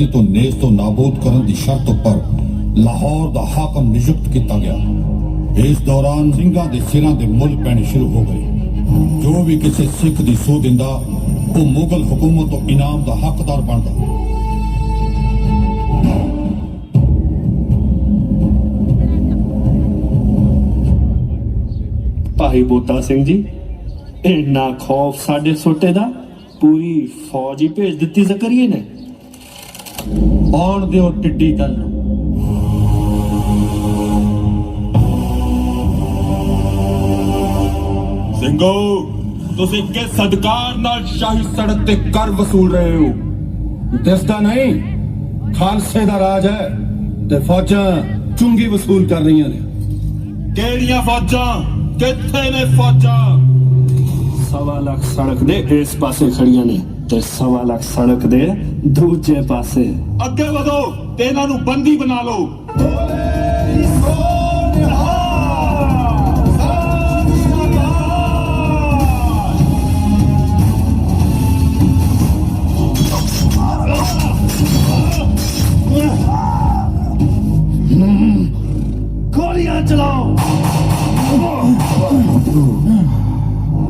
ਧਰਤੀ ਤੋਂ ਨੇਸ ਤੋਂ ਨਾਬੂਦ ਕਰਨ ਦੀ ਸ਼ਰਤ ਉੱਪਰ ਲਾਹੌਰ ਦਾ ਹਾਕਮ ਨਿਯੁਕਤ ਕੀਤਾ ਗਿਆ। ਇਸ ਦੌਰਾਨ ਸਿੰਘਾਂ ਦੇ ਸਿਰਾਂ ਦੇ ਮੁੱਲ ਪੈਣੇ ਸ਼ੁਰੂ ਹੋ ਗਏ। ਜੋ ਵੀ ਕਿਸੇ ਸਿੱਖ ਦੀ ਸੂਹ ਦਿੰਦਾ, ਉਹ ਮੁਗਲ ਹਕੂਮਤ ਤੋਂ ਇਨਾਮ ਦਾ ਹੱਕਦਾਰ ਬਣਦਾ। ਭਾਈ ਬੋਤਾ ਸਿੰਘ ਜੀ, ਇੰਨਾ ਖੌਫ ਸਾਡੇ ਸੋਟੇ ਦਾ, ਪੂਰੀ ਫੌਜ ਹੀ ਭੇਜ ਦਿੱਤੀ ਜ਼ਕਰੀਏ ਨੇ। ਆਉਣ ਦਿਓ ਟਿੱਡੀ ਗੱਲ ਨੂੰ। ਸਿੰਘੋ ਤੁਸੀਂ ਕਿਸ ਸਦਕਾਰ ਨਾਲ ਸ਼ਾਹੀ ਸੜਕ ਤੇ ਕਰ ਵਸੂਲ ਰਹੇ ਹੋ? ਦਿਸਦਾ ਨਹੀਂ ਖਾਲਸੇ ਦਾ ਰਾਜ ਹੈ ਤੇ ਫੌਜਾਂ ਚੁੰਗੀ ਵਸੂਲ ਕਰ ਰਹੀਆਂ ਨੇ। ਕਿਹੜੀਆਂ ਫੌਜਾਂ? ਕਿੱਥੇ ਨੇ ਫੌਜਾਂ? ਸਵਾ ਲੱਖ ਸੜਕ ਦੇ ਇਸ ਪਾਸੇ ਖੜੀਆਂ ਨੇ। ਤੇ ਸਵਾ ਲੱਖ ਸੜਕ ਦੇ ਦੂਜੇ ਪਾਸੇ। ਅੱਗੇ ਵਧੋ ਤੇ ਇਹਨਾਂ ਨੂੰ ਬੰਦੀ ਬਣਾ ਲਓ। ਗੋਲੀਆਂ ਚਲਾਓ।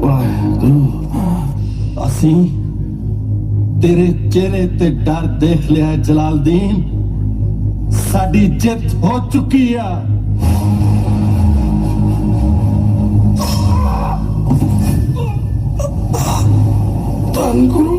ਵਾਹਿਗੁਰੂ। ਅਸੀਂ ਤੇਰੇ ਚਿਹਰੇ ਤੇ ਡਰ ਦੇਖ ਲਿਆ ਹੈ, ਜਲਾਲਦੀਨ ਸਾਡੀ ਜਿੱਤ ਹੋ ਚੁੱਕੀ ਆ ਧੰਨ ਗੁਰੂ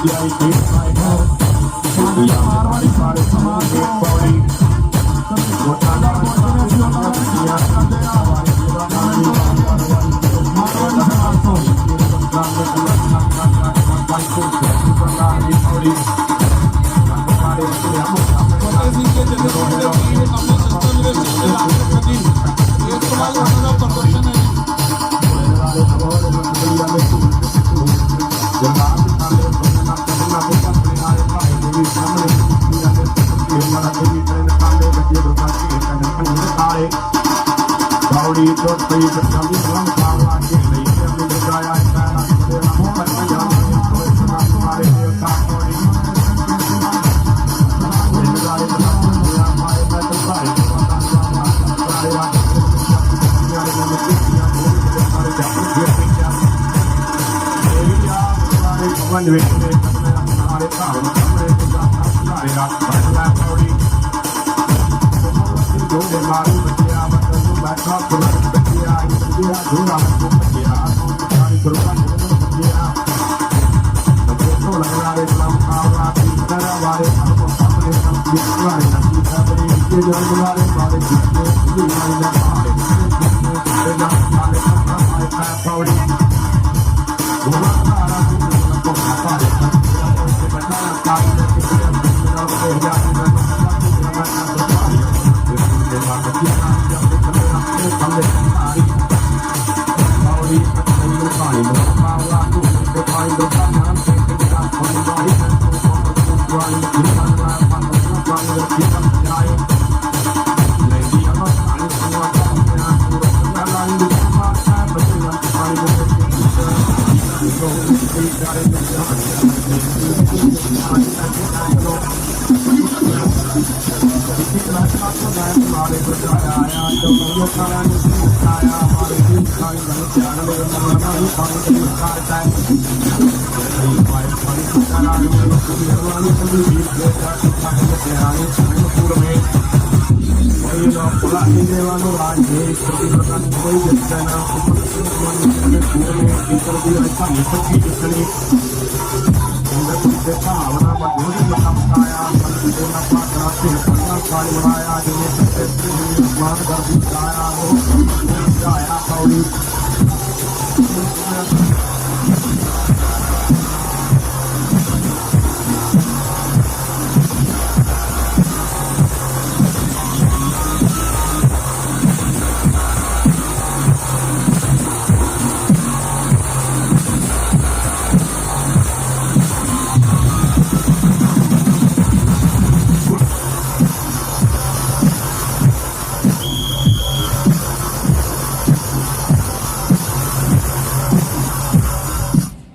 I keep my head. I'm I'm है श्रुति प्रकाश कोई जैसा नाम सुपर पूर्व में भीतर भी ऐसा निकट की किसने इंद्र के भावना पर ढूंढ मकाया मन के न पात्रा से पन्ना काल बनाया जिन्हें सत्य से मान कर दिखाया हो जाया कौड़ी